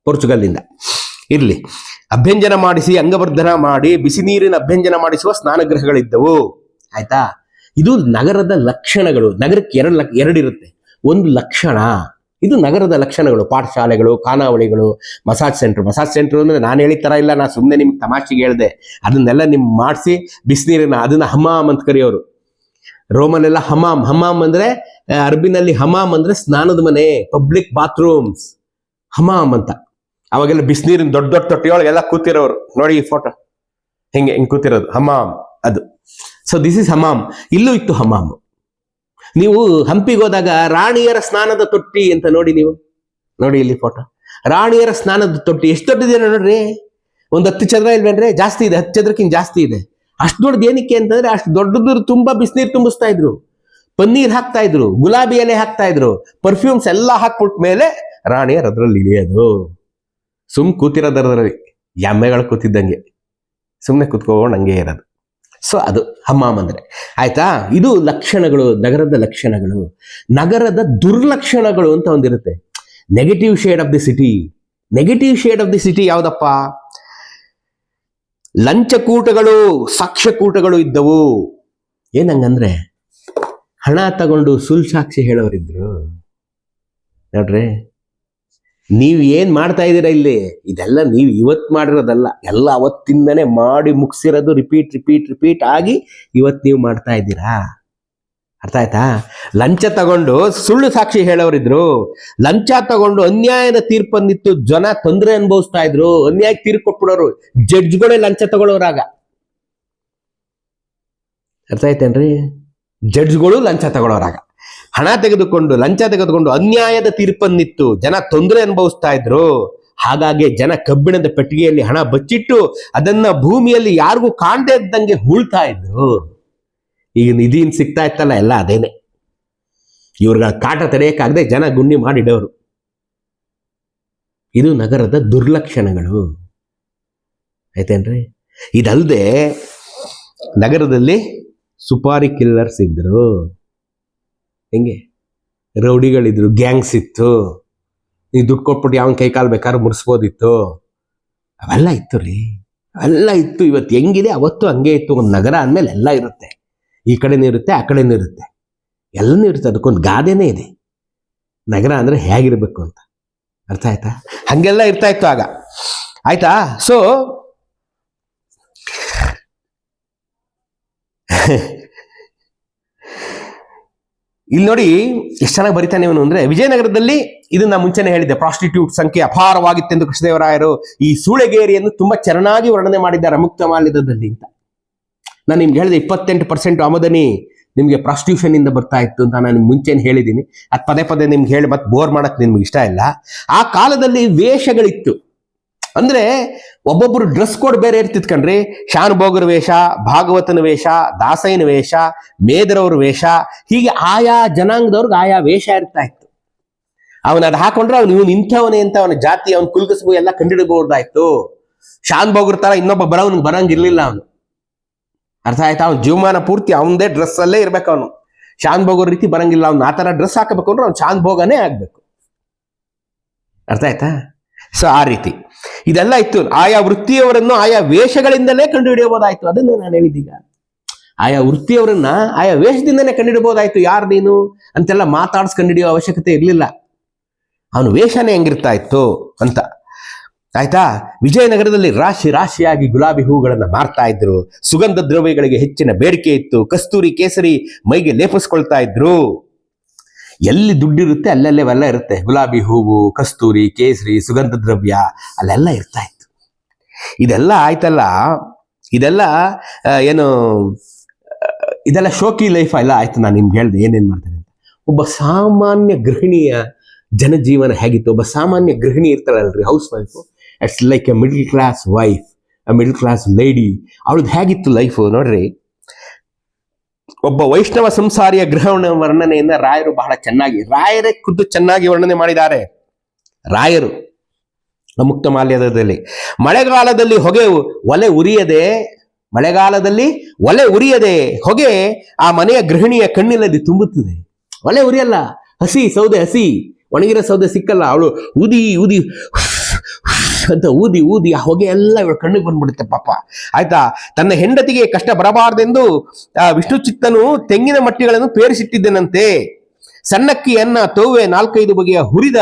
ಪೋರ್ಚುಗಲ್ನಿಂದ. ಇರ್ಲಿ, ಅಭ್ಯಂಜನ ಮಾಡಿಸಿ, ಅಂಗವರ್ಧನ ಮಾಡಿ, ಬಿಸಿ ನೀರಿನ ಅಭ್ಯಂಜನ ಮಾಡಿಸುವ ಸ್ನಾನಗೃಹಗಳಿದ್ದವು. ಆಯ್ತಾ? ಇದು ನಗರದ ಲಕ್ಷಣಗಳು. ನಗರಕ್ಕೆ ಎರಡು ಲಕ್ ಎರಡಿರುತ್ತೆ ಒಂದು ಲಕ್ಷಣ ಇದು ನಗರದ ಲಕ್ಷಣಗಳು, ಪಾಠಶಾಲೆಗಳು, ಖಾನಾವಳಿಗಳು, ಮಸಾಜ್ ಸೆಂಟರ್. ಮಸಾಜ್ ಸೆಂಟರ್ ಅಂದ್ರೆ ನಾನು ಹೇಳಿದ ಥರ ಇಲ್ಲ, ನಾನು ಸುಮ್ಮನೆ ನಿಮ್ಗೆ ತಮಾಷೆಗೆ ಹೇಳಿದೆ. ಅದನ್ನೆಲ್ಲ ನಿಮ್ ಮಾಡಿಸಿ ಬಿಸಿನೀರಿನ, ಅದನ್ನ ಹಮಾಮ್ ಅಂತ ಕರೆಯೋರು. ಎಲ್ಲ ಹಮಾಮ್. ಹಮಾಮ್ ಅಂದ್ರೆ ಅರಬಿನಲ್ಲಿ ಹಮಾಮ್ ಅಂದ್ರೆ ಸ್ನಾನದ ಮನೆ, ಪಬ್ಲಿಕ್ ಬಾತ್ರೂಮ್ಸ್. ಹಮಾಮ್ ಅಂತ. ಅವಾಗೆಲ್ಲ ಬಿಸಿನೀರಿನ ದೊಡ್ಡ ದೊಡ್ಡ ತೊಟ್ಟಿಯೊಳಗೆಲ್ಲ ಕೂತಿರೋರು. ನೋಡಿ ಈ ಫೋಟೋ. ಹಿಂಗೆ ಹಿಂಗೆ ಕೂತಿರೋದು. ಹಮಾಮ್ ಅದು. ಸೊ ದಿಸ್ ಇಸ್ ಹಮಾಮ್. ಇಲ್ಲೂ ಇತ್ತು ಹಮಾಮ್. ನೀವು ಹಂಪಿಗೋದಾಗ ರಾಣಿಯರ ಸ್ನಾನದ ತೊಟ್ಟಿ ಅಂತ ನೋಡಿ ನೀವು. ನೋಡಿ ಇಲ್ಲಿ ಫೋಟೋ ರಾಣಿಯರ ಸ್ನಾನದ ತೊಟ್ಟಿ, ಎಷ್ಟು ದೊಡ್ಡದಿದೆ ನೋಡ್ರಿ? ಒಂದು ಹತ್ತು ಚದರ ಇಲ್ವೇನ್ರಿ? ಜಾಸ್ತಿ ಇದೆ, ಹತ್ತು ಚದರಕ್ಕಿಂತ ಜಾಸ್ತಿ ಇದೆ. ಅಷ್ಟು ದೊಡ್ಡದು ಏನಕ್ಕೆ ಅಂತಂದ್ರೆ ಅಷ್ಟು ದೊಡ್ಡದ್ರು ತುಂಬಾ ಬಿಸಿನೀರು ತುಂಬಿಸ್ತಾ ಇದ್ರು. ಪನ್ನೀರ್ ಹಾಕ್ತಾ ಇದ್ರು, ಗುಲಾಬಿ ಎಲೆ ಹಾಕ್ತಾ ಇದ್ರು ಪರ್ಫ್ಯೂಮ್ಸ್ ಎಲ್ಲ ಹಾಕ್ಬಿಟ್ ಮೇಲೆ ರಾಣಿಯರ್ ಅದ್ರಲ್ಲಿ ಇಳಿಯೋದು. ಸುಮ್ ಕೂತಿರೋದ್ರಲ್ಲಿ ಎಮ್ಮೆಗಳು ಕೂತಿದ್ದಂಗೆ. ಸುಮ್ಮನೆ ಕೂತ್ಕೊಂಡು ಹಂಗೆ ಇರೋದು. ಸೊ ಅದು ಹಮ್ಮಾಮ್ ಅಂದ್ರೆ. ಆಯ್ತಾ? ಇದು ಲಕ್ಷಣಗಳು, ನಗರದ ಲಕ್ಷಣಗಳು. ನಗರದ ದುರ್ಲಕ್ಷಣಗಳು ಅಂತ ಒಂದಿರುತ್ತೆ. Negative shade of the city negative shade of the city ಯಾವ್ದಪ್ಪ? ಲಂಚಕೂಟಗಳು, ಸಾಕ್ಷ್ಯಕೂಟಗಳು ಇದ್ದವು. ಏನಂಗಂದ್ರೆ ಹಣ ತಗೊಂಡು ಸುಲ್ ಸಾಕ್ಷಿ ಹೇಳೋರಿದ್ರು. ನೋಡ್ರಿ. ನೀವು ಏನು ಮಾಡ್ತಾ ಇದ್ದೀರಾ ಇಲ್ಲಿ? ಇದೆಲ್ಲ ನೀವು ಇವತ್ತು ಮಾಡಿರೋದಲ್ಲ. ಎಲ್ಲ ಅವತ್ತಿಂದನೇ ಮಾಡಿ ಮುಗಿಸಿರೋದು ರಿಪೀಟ್ ರಿಪೀಟ್ ರಿಪೀಟ್ ಆಗಿ ಇವತ್ತು ನೀವು ಮಾಡ್ತಾ ಇದ್ದೀರಾ? ಅರ್ಥ ಆಯ್ತಾ? ಲಂಚ ತಗೊಂಡು ಸುಳ್ಳು ಸಾಕ್ಷಿ ಹೇಳೋರಿದ್ರು. ಲಂಚ ತಗೊಂಡು ಅನ್ಯಾಯದ ತೀರ್ಪನ್ನಿತ್ತು ಜನ ತೊಂದರೆ ಅನುಭವಿಸ್ತಾ ಇದ್ರು. ಅನ್ಯಾಯ ತೀರ್ಪು ಕೊಟ್ಬಿಡೋರು. ಜಡ್ಜ್ಗಳೇ ಲಂಚ ತಗೊಳ್ಳೋರಾಗ. ಅರ್ಥ ಆಯ್ತೇನ್ರಿ? ಜಡ್ಜ್ಗಳು ಲಂಚ ತಗೊಳ್ಳೋರಾಗ. ಹಣ ತೆಗೆದುಕೊಂಡು, ಲಂಚ ತೆಗೆದುಕೊಂಡು ಅನ್ಯಾಯದ ತೀರ್ಪನ್ನಿತ್ತು. ಜನ ತೊಂದರೆ ಅನುಭವಿಸ್ತಾ ಇದ್ರು. ಹಾಗಾಗಿ ಜನ ಕಬ್ಬಿಣದ ಪೆಟ್ಟಿಗೆಯಲ್ಲಿ ಹಣ ಬಚ್ಚಿಟ್ಟು ಅದನ್ನ ಭೂಮಿಯಲ್ಲಿ ಯಾರಿಗೂ ಕಾಣದೇ ಇದ್ದಂಗೆ ಹೂಳ್ತಾ ಇದ್ರು. ಈಗ ನಿಧಿನ್ ಸಿಗ್ತಾ ಇತ್ತಲ್ಲ, ಎಲ್ಲ ಅದೇನೆ. ಇವ್ರಗಳ ಕಾಟ ತಡೆಯಕ್ಕಾಗದೆ ಜನ ಗುಂಡಿ ಮಾಡಿಡೋರು. ಇದು ನಗರದ ದುರ್ಲಕ್ಷಣಗಳು. ಆಯ್ತೇನ್ರಿ? ಇದಲ್ಲದೆ ನಗರದಲ್ಲಿ ಸುಪಾರಿ ಕಿಲ್ಲರ್ಸ್ ಇದ್ರು. ಹೆಂಗೆ? ರೌಡಿಗಳಿದ್ರು, ಗ್ಯಾಂಗ್ಸ್ ಇತ್ತು. ನೀವು ದುಡ್ಡು ಕೊಟ್ಬಿಟ್ಟು ಯಾವ ಕೈ ಕಾಲು ಬೇಕಾದ್ರೆ ಮುಡಿಸ್ಬೋದಿತ್ತು ಅವೆಲ್ಲ ಇತ್ತು ರೀ. ಅವೆಲ್ಲ ಇತ್ತು. ಇವತ್ತು ಹೆಂಗಿದೆ? ಅವತ್ತು ಹಂಗೆ ಇತ್ತು. ಒಂದು ನಗರ ಅಂದಮೇಲೆ ಎಲ್ಲ ಇರುತ್ತೆ. ಈ ಕಡೆನೂ ಇರುತ್ತೆ, ಆ ಕಡೆನೂ ಇರುತ್ತೆ. ಎಲ್ಲನೂ ಇರುತ್ತೆ. ಅದಕ್ಕೊಂದು ಗಾದೆನೇ ಇದೆ. ನಗರ ಅಂದರೆ ಹೇಗಿರಬೇಕು ಅಂತ. ಅರ್ಥ ಆಯ್ತಾ? ಹಾಗೆಲ್ಲ ಇರ್ತಾ ಇತ್ತು ಆಗ. ಆಯ್ತಾ? ಸೊ ಇಲ್ಲಿ ನೋಡಿ ಎಷ್ಟು ಚೆನ್ನಾಗಿ ಬರಿತಾನೆ ಇವನು ಅಂದ್ರೆ ವಿಜಯನಗರದಲ್ಲಿ ಇದನ್ನ ಮುಂಚೆನೆ ಹೇಳಿದ್ದೆ. ಪ್ರಾಸ್ಟಿಟ್ಯೂಟ್ ಸಂಖ್ಯೆ ಅಪಾರವಾಗಿತ್ತೆಂದು ಕೃಷ್ಣದೇವರಾಯರು ಈ ಸೂಳೆಗೇರಿಯನ್ನು ತುಂಬಾ ಚೆನ್ನಾಗಿ ವರ್ಣನೆ ಮಾಡಿದ್ದಾರೆ ಮುಕ್ತ ಮಾಲ್ಯದಲ್ಲಿ ಅಂತ. ನಾನು ನಿಮ್ಗೆ ಹೇಳಿದೆ ಇಪ್ಪತ್ತೆಂಟು ಪರ್ಸೆಂಟ್ ಆಮದನಿ ನಿಮಗೆ ಪ್ರಾಸ್ಟಿಟ್ಯೂಷನ್ ಇಂದ ಬರ್ತಾ ಇತ್ತು ಅಂತ ನಾನು ಮುಂಚೆನೆ ಹೇಳಿದ್ದೀನಿ ಅದು ಪದೇ ಪದೇ ನಿಮ್ಗೆ ಹೇಳಿ ಮತ್ತೆ ಬೋರ್ ಮಾಡಕ್ ನಿಮ್ಗೆ ಇಷ್ಟ ಇಲ್ಲ. ಆ ಕಾಲದಲ್ಲಿ ವೇಷಗಳಿತ್ತು. ಅಂದ್ರೆ ಒಬ್ಬೊಬ್ರು ಡ್ರೆಸ್ ಕೋಡ್ ಬೇರೆ ಇರ್ತಿತ್ ಕಣ್ರಿ. ಶಾನ್ ಭೋಗರ ವೇಷ, ಭಾಗವತನ ವೇಷ ದಾಸೈನ ವೇಷ, ಮೇದರವ್ರ ವೇಷ, ಹೀಗೆ ಆಯಾ ಜನಾಂಗದವ್ರಿಗೆ ಆಯಾ ವೇಷ ಇರ್ತಾ ಇತ್ತು. ಅವನ ಅದು ಹಾಕೊಂಡ್ರೆ ಅವ್ನು ಇವನು ಇಂಥವನೇ ಅಂತ ಅವನ ಜಾತಿ, ಅವನ ಕುಲ್ಕಸಬು ಎಲ್ಲ ಕಂಡಿಡಬಹುದಾಯ್ತು ಶಾನ್ ಭೋಗರ್ ತರ ಇನ್ನೊಬ್ಬ ಬರೋವನಿಗೆ ಬರಂಗಿರ್ಲಿಲ್ಲ ಅವನು. ಅರ್ಥ ಆಯ್ತಾ? ಅವ್ನ ಜೀವಮಾನ ಪೂರ್ತಿ ಅವನದೇ ಡ್ರೆಸ್ ಅಲ್ಲೇ ಇರ್ಬೇಕು ಅವನು. ಶಾನ್ ಭೋಗರ್ ರೀತಿ ಬರಂಗಿಲ್ಲ. ಅವ್ನು ಆ ತರ ಡ್ರೆಸ್ ಹಾಕಬೇಕು ಅಂದ್ರೆ ಅವ್ನು ಶಾನ್ ಭೋಗನೇ ಆಗ್ಬೇಕು. ಅರ್ಥ ಆಯ್ತಾ? ಸೊ, ಆ ರೀತಿ. ಇದೆಲ್ಲ ಇತ್ತು. ಆಯಾ ವೃತ್ತಿಯವರನ್ನು ಆಯಾ ವೇಷಗಳಿಂದಲೇ ಕಂಡುಹಿಡಿಯಬಹುದಾಯ್ತು. ಅದನ್ನು ನಾನು ಹೇಳಿದ್ದೀಗ ಆಯಾ ವೃತ್ತಿಯವರನ್ನ ಆಯಾ ವೇಷದಿಂದನೇ ಕಂಡುಹಿಡಬಹುದಾಯ್ತು ಯಾರು ನೀನು? ಅಂತೆಲ್ಲ ಮಾತಾಡ್ಸ್ ಕಂಡುಹಿಡಿಯೋ ಅವಶ್ಯಕತೆ ಇರಲಿಲ್ಲ. ಅವನು ವೇಷನೇ ಹೆಂಗಿರ್ತಾ ಇತ್ತು ಅಂತ. ಆಯ್ತಾ? ವಿಜಯನಗರದಲ್ಲಿ ರಾಶಿ ರಾಶಿಯಾಗಿ ಗುಲಾಬಿ ಹೂಗಳನ್ನು ಮಾರ್ತಾ ಇದ್ರು. ಸುಗಂಧ ದ್ರವ್ಯಗಳಿಗೆ ಹೆಚ್ಚಿನ ಬೇಡಿಕೆ ಇತ್ತು. ಕಸ್ತೂರಿ ಕೇಸರಿ ಮೈಗೆ ಲೇಪಿಸ್ಕೊಳ್ತಾ ಇದ್ರು. ಎಲ್ಲಿ ದುಡ್ಡಿರುತ್ತೆ ಅಲ್ಲಲ್ಲೇ ಅವೆಲ್ಲ ಇರುತ್ತೆ. ಗುಲಾಬಿ ಹೂವು, ಕಸ್ತೂರಿ, ಕೇಸರಿ, ಸುಗಂಧ ದ್ರವ್ಯ ಅಲ್ಲೆಲ್ಲ ಇರ್ತಾ ಇತ್ತು. ಇದೆಲ್ಲ ಆಯ್ತಲ್ಲ? ಇದೆಲ್ಲ ಏನು ಇದೆಲ್ಲ ಶೋಕಿ ಲೈಫ್ ಎಲ್ಲ ಆಯ್ತು ನಾನು ನಿಮ್ಗೆ ಹೇಳ್ದೆ. ಏನೇನು ಮಾಡ್ತೇನೆ ಅಂತ. ಒಬ್ಬ ಸಾಮಾನ್ಯ ಗೃಹಿಣಿಯ ಜನಜೀವನ ಹೇಗಿತ್ತು? ಒಬ್ಬ ಸಾಮಾನ್ಯ ಗೃಹಿಣಿ ಇರ್ತಾಳಲ್ರಿ house wife it's like a middle class wife middle class lady ಅವಳದ್ದು ಹೇಗಿತ್ತು ಲೈಫು ನೋಡ್ರಿ? ಒಬ್ಬ ವೈಷ್ಣವ ಸಂಸಾರಿಯ ಗೃಹ ವರ್ಣನೆಯನ್ನ ರಾಯರು ಬಹಳ ಚೆನ್ನಾಗಿ, ರಾಯರೇ ಖುದ್ದು ಚೆನ್ನಾಗಿ ವರ್ಣನೆ ಮಾಡಿದ್ದಾರೆ. ರಾಯರು ಮುಕ್ತ ಮಾಲ್ಯದಲ್ಲಿ. ಮಳೆಗಾಲದಲ್ಲಿ ಹೊಗೆ ಒಲೆ ಉರಿಯದೆ, ಮಳೆಗಾಲದಲ್ಲಿ ಒಲೆ ಉರಿಯದೆ, ಹೊಗೆ ಆ ಮನೆಯ ಗೃಹಿಣಿಯ ಕಣ್ಣಿನಲ್ಲಿ ತುಂಬುತ್ತದೆ. ಒಲೆ ಉರಿಯಲ್ಲ, ಹಸಿ ಸೌದೆ ಹಸಿ, ಒಣಗಿರೋ ಸೌದೆ ಸಿಕ್ಕಲ್ಲ, ಅವಳು ಉದಿ ಊದಿ ಅಂತ ಊದಿ ಊದಿ ಆ ಹೊಗೆ ಎಲ್ಲ ಇವಳ ಕಣ್ಣಿಗೆ ಬಂದ್ಬಿಡುತ್ತೆ ಪಾಪ. ಆಯ್ತಾ? ತನ್ನ ಹೆಂಡತಿಗೆ ಕಷ್ಟ ಬರಬಾರದೆಂದು, ಆ, ವಿಷ್ಣು ಚಿತ್ತನು ತೆಂಗಿನ ಮಟ್ಟಿಗಳನ್ನು ಪೇರಿಸಿಟ್ಟಿದ್ದನಂತೆ. ಸಣ್ಣಕ್ಕಿ ಅನ್ನ ತೋವೆ ನಾಲ್ಕೈದು ಬಗೆಯ ಹುರಿದ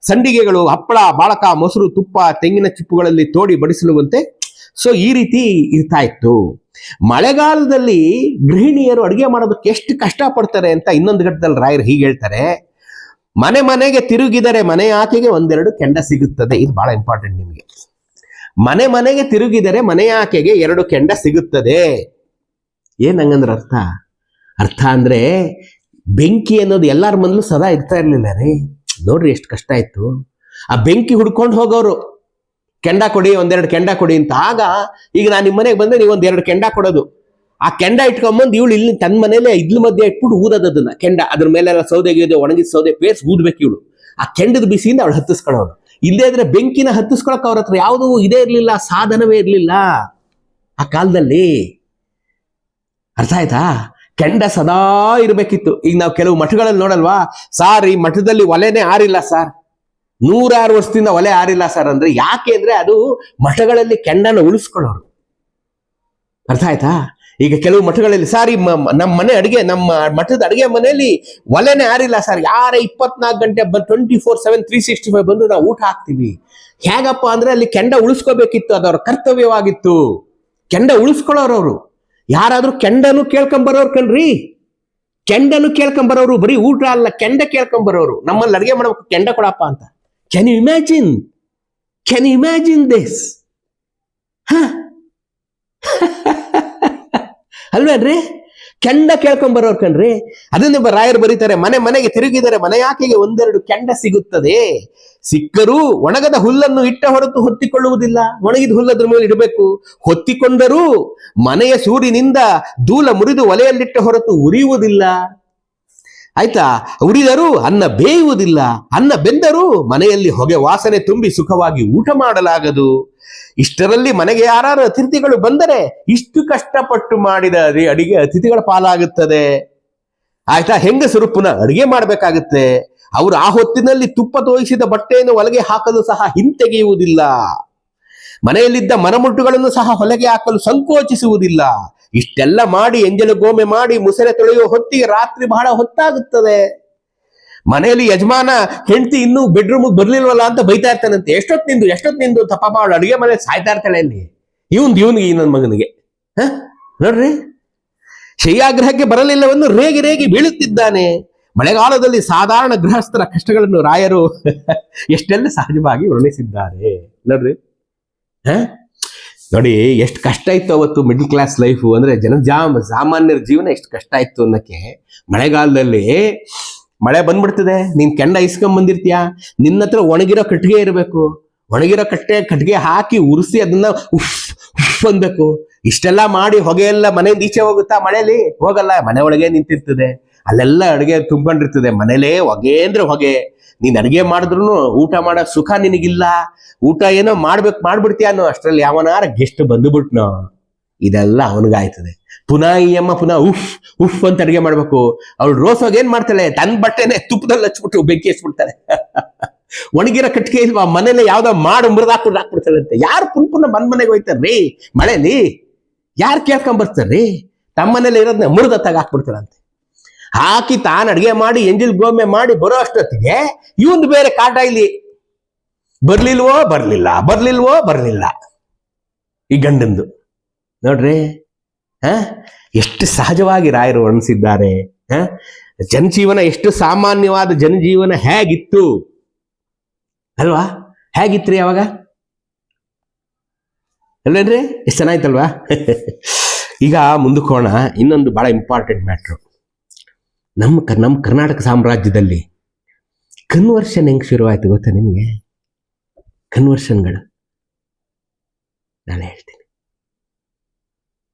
ಸಂಡಿಗೆಗಳು, ಹಪ್ಪಳ, ಬಾಳಕ, ಮೊಸರು, ತುಪ್ಪ, ತೆಂಗಿನ ಚಿಪ್ಪುಗಳಲ್ಲಿ ತೋಡಿ ಬಡಿಸಲುವಂತೆ ಸೊ ಈ ರೀತಿ ಇರ್ತಾ ಇತ್ತು. ಮಳೆಗಾಲದಲ್ಲಿ ಗೃಹಿಣಿಯರು ಅಡುಗೆ ಮಾಡೋದಕ್ಕೆ ಎಷ್ಟು ಕಷ್ಟ ಪಡ್ತಾರೆ ಅಂತ ಇನ್ನೊಂದು ಘಟ್ಟದಲ್ಲಿ ರಾಯರು ಹೀಗೆ ಹೇಳ್ತಾರೆ. ಮನೆ ಮನೆಗೆ ತಿರುಗಿದರೆ ಮನೆ ಆಕೆಗೆ ಒಂದೆರಡು ಕೆಂಡ ಸಿಗುತ್ತದೆ. ಇದು ಬಹಳ ಇಂಪಾರ್ಟೆಂಟ್ ನಿಮಗೆ. ಮನೆ ಮನೆಗೆ ತಿರುಗಿದರೆ ಮನೆ ಆಕೆಗೆ ಎರಡು ಕೆಂಡ ಸಿಗುತ್ತದೆ. ಏನ್ ಹಂಗಂದ್ರೆ ಅರ್ಥ? ಅರ್ಥ ಅಂದ್ರೆ ಬೆಂಕಿ ಅನ್ನೋದು ಎಲ್ಲಾರ ಮನಲ್ಲೂ ಸದಾ ಇರ್ತಾ ಇರ್ಲಿಲ್ಲ ರೀ. ನೋಡ್ರಿ ಎಷ್ಟು ಕಷ್ಟ ಇತ್ತು ಆ ಬೆಂಕಿ ಹುಡ್ಕೊಂಡು ಹೋಗೋರು, ಕೆಂಡ ಕೊಡಿ, ಒಂದೆರಡು ಕೆಂಡ ಕೊಡಿ ಅಂತ ಆಗ ಈಗ ನಾನು ನಿಮ್ಮ ಮನೆಗೆ ಬಂದ್ರೆ ನೀವು ಒಂದೆರಡು ಕೆಂಡ ಕೊಡೋದು. ಆ ಕೆಂಡ ಇಟ್ಕೊಂಬಂದು ಇವಳು ಇಲ್ಲಿ ತನ್ನ ಮನೇಲೆ ಇದ್ಲ ಮಧ್ಯೆ ಇಟ್ಬಿಟ್ಟು ಊದದ ಅದನ್ನ ಕೆಂಡ. ಅದ್ರ ಮೇಲೆಲ್ಲ ಸೌದೆ ಗೀದೆ ಒಣಗಿದ ಸೌದೆ ಪೇಸ್ ಊದ್ಬೇಕು ಇವಳು. ಆ ಕೆಂಡದ ಬಿಸಿಯಿಂದ ಅವಳು ಹತ್ತಿಸ್ಕೊಳ್ಳೋಳು ಇಲ್ಲದೇ ಇದ್ರೆ ಬೆಂಕಿನ ಹತ್ತಿಸ್ಕೊಳಕ್ ಅವ್ರ ಹತ್ರ ಯಾವುದೂ ಇದೇ ಇರಲಿಲ್ಲ, ಸಾಧನವೇ ಇರಲಿಲ್ಲ. ಆ ಕಾಲದಲ್ಲಿ ಅರ್ಥ ಆಯ್ತಾ? ಕೆಂಡ ಸದಾ ಇರಬೇಕಿತ್ತು. ಈಗ ನಾವು ಕೆಲವು ಮಠಗಳಲ್ಲಿ ನೋಡಲ್ವಾ? ಸಾರ್, ಈ ಮಠದಲ್ಲಿ ಒಲೆನೇ ಆರಿಲ್ಲ ಸಾರ್. ನೂರಾರು ವರ್ಷದಿಂದ ಒಲೆ ಆರಿಲ್ಲ ಸರ್ ಅಂದ್ರೆ ಯಾಕೆ ಅಂದ್ರೆ ಅದು ಮಠಗಳಲ್ಲಿ ಕೆಂಡನ ಉಳಿಸ್ಕೊಳ್ಳೋರು. ಅರ್ಥ ಆಯ್ತಾ? ಈಗ ಕೆಲವು ಮಠಗಳಲ್ಲಿ ಸಾರ್ ನಮ್ಮ ಮನೆ ಅಡಿಗೆ, ನಮ್ಮ ಮಠದ ಅಡಿಗೆ ಮನೆಯಲ್ಲಿ ಒಲೆನೇ ಯಾರಿಲ್ಲ ಸರ್. ಯಾರೇ ಇಪ್ಪತ್ನಾಲ್ಕು ಗಂಟೆ ಬಂದು twenty four seven three sixty five ಬಂದು ನಾವು ಊಟ ಹಾಕ್ತೀವಿ. ಹೇಗಪ್ಪ ಅಂದ್ರೆ ಅಲ್ಲಿ ಕೆಂಡ ಉಳಿಸ್ಕೋಬೇಕಿತ್ತು ಅದವ್ರ ಕರ್ತವ್ಯವಾಗಿತ್ತು. ಕೆಂಡ ಉಳಿಸ್ಕೊಳ್ಳೋರು ಅವರು. ಯಾರಾದ್ರೂ ಕೆಂಡನು ಕೇಳ್ಕೊಂಬರೋರು ಕಣ್ರಿ. ಕೆಂಡನು ಕೇಳ್ಕೊಂಬರೋರು, ಬರೀ ಊಟ ಅಲ್ಲ, ಕೆಂಡ ಕೇಳ್ಕೊಂಬರೋರು. ನಮ್ಮಲ್ಲಿ ಅಡಿಗೆ ಮಾಡ್ಬೇಕು, ಕೆಂಡ ಕೊಡಪ್ಪ ಅಂತ. Can you imagine can you imagine this ಅಲ್ವೇನ್ರಿ? ಕೆಂಡ ಕೇಳ್ಕೊಂಬರೋರ್ ಕಣ್ರಿ. ಅದನ್ನ ರಾಯರು ಬರೀತಾರೆ, ಮನೆ ಮನೆಗೆ ತಿರುಗಿದರೆ ಮನೆಯಾಕೆಗೆ ಒಂದೆರಡು ಕೆಂಡ ಸಿಗುತ್ತದೆ. ಸಿಕ್ಕರೂ ಒಣಗದ ಹುಲ್ಲನ್ನು ಇಟ್ಟ ಹೊರತು ಹೊತ್ತಿಕೊಳ್ಳುವುದಿಲ್ಲ. ಒಣಗಿದ ಹುಲ್ಲದ್ರ ಮೇಲೆ ಇಡಬೇಕು. ಹೊತ್ತಿಕೊಂಡರೂ ಮನೆಯ ಸೂರಿನಿಂದ ಧೂಲ ಮುರಿದು ಒಲೆಯಲ್ಲಿಟ್ಟ ಹೊರತು ಉರಿಯುವುದಿಲ್ಲ. ಆಯ್ತಾ? ಉರಿದರೂ ಅನ್ನ ಬೇಯುವುದಿಲ್ಲ. ಅನ್ನ ಬೆಂದರೂ ಮನೆಯಲ್ಲಿ ಹೊಗೆ ವಾಸನೆ ತುಂಬಿ ಸುಖವಾಗಿ ಊಟ ಮಾಡಲಾಗದು. ಇಷ್ಟರಲ್ಲಿ ಮನೆಗೆ ಯಾರು ಅತಿಥಿಗಳು ಬಂದರೆ ಇಷ್ಟು ಕಷ್ಟಪಟ್ಟು ಮಾಡಿದ ಅಡಿ- ಅಡಿಗೆ ಅತಿಥಿಗಳ ಪಾಲಾಗುತ್ತದೆ. ಆಯ್ತಾ? ಹೆಂಗಸರು ಪುನಃ ಅಡಿಗೆ ಮಾಡಬೇಕಾಗುತ್ತೆ. ಅವರು ಆ ಹೊತ್ತಿನಲ್ಲಿ ತುಪ್ಪ ತೋಯಿಸಿದ ಬಟ್ಟೆಯನ್ನು ಒಳಗೆ ಹಾಕಲು ಸಹ ಹಿಂತೆಗೆಯುವುದಿಲ್ಲ. ಮನೆಯಲ್ಲಿದ್ದ ಮರಮುಟ್ಟುಗಳನ್ನು ಸಹ ಹೊಲಗೆ ಹಾಕಲು ಸಂಕೋಚಿಸುವುದಿಲ್ಲ. ಇಷ್ಟೆಲ್ಲ ಮಾಡಿ ಎಂಜಲು ಗೋಮೆ ಮಾಡಿ ಮುಸರೆ ತೊಳೆಯುವ ಹೊತ್ತಿಗೆ ರಾತ್ರಿ ಬಹಳ ಹೊತ್ತಾಗುತ್ತದೆ. ಮನೆಯಲ್ಲಿ ಯಜಮಾನ ಹೆಂಡತಿ ಇನ್ನೂ ಬೆಡ್ರೂಮ್ ಬರ್ಲಿಲ್ವಲ್ಲ ಅಂತ ಬೈತಾ ಇರ್ತಾನಂತೆ. ಎಷ್ಟೊತ್ತು ನಿಂದು ಎಷ್ಟೊತ್ತು ನಿಂದು? ತಪ್ಪ ಮಾಡು ಅಡುಗೆ ಮನೆ ಸಾಯ್ತಾ ಇರ್ತಾಳೆ ಅಲ್ಲಿ. ಇವನ್ ಇವನಿಗೆ ಇನ್ನೊಂದು ಮಗನಿಗೆ. ಹ? ನೋಡ್ರಿ. ಶಯ್ಯಾಗ್ರಹಕ್ಕೆ ಬರಲಿಲ್ಲವನ್ನು ರೇಗಿ ರೇಗಿ ಬೀಳುತ್ತಿದ್ದಾನೆ. ಮಳೆಗಾಲದಲ್ಲಿ ಸಾಧಾರಣ ಗೃಹಸ್ಥರ ಕಷ್ಟಗಳನ್ನು ರಾಯರು [LAUGHS] ಎಷ್ಟೆಲ್ಲ ಸಹಜವಾಗಿ ವರ್ಣಿಸಿದ್ದಾರೆ. ನೋಡ್ರಿ. ಹ? ನೋಡಿ, ಎಷ್ಟು ಕಷ್ಟ ಇತ್ತು ಅವತ್ತು ಮಿಡ್ಲ್ ಕ್ಲಾಸ್ ಲೈಫು ಅಂದ್ರೆ ಜನಜಾಮ ಸಾಮಾನ್ಯರ ಜೀವನ ಎಷ್ಟು ಕಷ್ಟ ಇತ್ತು ಅನ್ನೋಕ್ಕೆ ಮಳೆಗಾಲದಲ್ಲಿ, ಮಳೆ ಬಂದ್ಬಿಡ್ತದೆ, ನೀನ್ ಕೆಂಡ ಇಸ್ಕೊಂಡ್ ಬಂದಿರ್ತೀಯ? ನಿನ್ನ ಹತ್ರ ಒಣಗಿರೋ ಕಟ್ಟಿಗೆ ಇರಬೇಕು. ಒಣಗಿರೋ ಕಟ್ಟೆ, ಕಟ್ಟಿಗೆ ಹಾಕಿ ಉರಿಸಿ ಅದನ್ನ ಉಫ್ ಉಫ್ ಅನ್ಬೇಕು. ಇಷ್ಟೆಲ್ಲ ಮಾಡಿ ಹೊಗೆ ಎಲ್ಲ ಮನೆಯಿಂದ ಈಚೆ ಹೋಗುತ್ತಾ ಮಳೆಯಲ್ಲಿ ಹೋಗಲ್ಲ, ಮನೆ ಒಳಗೆ ನಿಂತಿರ್ತದೆ. ಅಲ್ಲೆಲ್ಲ ಅಡುಗೆ ತುಂಬಿಕೊಂಡಿರ್ತದೆ. ಮನೇಲೇ ಹೊಗೆ ಅಂದ್ರೆ ಹೊಗೆ. ನೀನ್ ಅಡುಗೆ ಮಾಡಿದ್ರು ಊಟ ಮಾಡೋ ಸುಖ ನಿನಗಿಲ್ಲ. ಊಟ ಏನೋ ಮಾಡ್ಬೇಕು ಮಾಡ್ಬಿಡ್ತೀಯ ಅನ್ನೋ ಅಷ್ಟರಲ್ಲಿ ಯಾವನಾರ ಗೆಸ್ಟ್ ಬಂದುಬಿಟ್ನೋ, ಇದೆಲ್ಲ ಅವನಿಗಾಯ್ತದೆ. ಪುನಃ ಈ ಅಮ್ಮ ಪುನಃ ಉಫ್ ಉಫ್ ಅಂತ ಅಡುಗೆ ಮಾಡ್ಬೇಕು. ಅವಳು ರೋಸೋಗ್ ಏನ್ ಮಾಡ್ತಾಳೆ? ತನ್ನ ಬಟ್ಟೆನೆ ತುಪ್ಪದಲ್ಲಿ ಹಚ್ಬಿಟ್ಟು ಬೆಂಕಿ ಹಚ್ಬಿಡ್ತಾಳೆ. [LAUGHS] ಒಣಗಿರೋ ಕಟ್ಟಿಗೆ ಇಲ್ವಾ? ಮನೇಲೆ ಯಾವ್ದೋ ಮಾಡು ಮುರಿದಾಕ್ಬಿಟ್ಟು ಹಾಕ್ಬಿಡ್ತಾಳೆ ಅಂತ ಯಾರು ಪುನ್ ಪುನಃ ಬಂದ್ ಮನೆಗೆ ಹೋಯ್ತಾರ್ರಿ ಮಳೆಲಿ. ಯಾರು ಕೇಳ್ಕೊಂಡ್ ಬರ್ತಾರ್ರಿ ತಮ್ಮ ಮನೇಲಿ ಇರೋದನ್ನ ಮುರಿದ ತಗ ಹಾಕ್ಬಿಡ್ತಾರಂತೆ ಹಾಕಿ ತಾನು ಅಡಿಗೆ ಮಾಡಿ, ಎಂಜಿಲ್ ಗೋಮೆ ಮಾಡಿ ಬರೋ ಅಷ್ಟೊತ್ತಿಗೆ ಇವೊಂದು ಬೇರೆ ಕಾಟ ಇಲ್ಲಿ. ಬರ್ಲಿಲ್ವೋ ಬರ್ಲಿಲ್ಲ ಬರ್ಲಿಲ್ವೋ ಬರ್ಲಿಲ್ಲ. ಈ ಗಂಡಂದು. ನೋಡ್ರಿ, ಹ? ಎಷ್ಟು ಸಹಜವಾಗಿ ರಾಯರು ವರ್ಣಿಸಿದ್ದಾರೆ, ಹ? ಜನಜೀವನ ಎಷ್ಟು ಸಾಮಾನ್ಯವಾದ ಜನಜೀವನ ಹೇಗಿತ್ತು? ಅಲ್ವಾ? ಹೇಗಿತ್ರಿ ಅವಾಗ? ಅಲ್ಲೇನ್ರಿ? ಎಷ್ಟು ಚೆನ್ನಾಯ್ತಲ್ವಾ? [LAUGHS] ಈಗ ಮುಂದಕ್ಕೆ ಹೋಗೋಣ ಇನ್ನೊಂದು ಬಹಳ ಇಂಪಾರ್ಟೆಂಟ್ ಮ್ಯಾಟ್ರು ನಮ್ಮ ಕ ನಮ್ಮ ಕರ್ನಾಟಕ ಸಾಮ್ರಾಜ್ಯದಲ್ಲಿ ಕನ್ವರ್ಷನ್ ಹೆಂಗೆ ಶುರುವಾಯಿತು ಗೊತ್ತಾ ನಿಮಗೆ? ಕನ್ವರ್ಷನ್ಗಳು. ನಾನು ಹೇಳ್ತೀನಿ.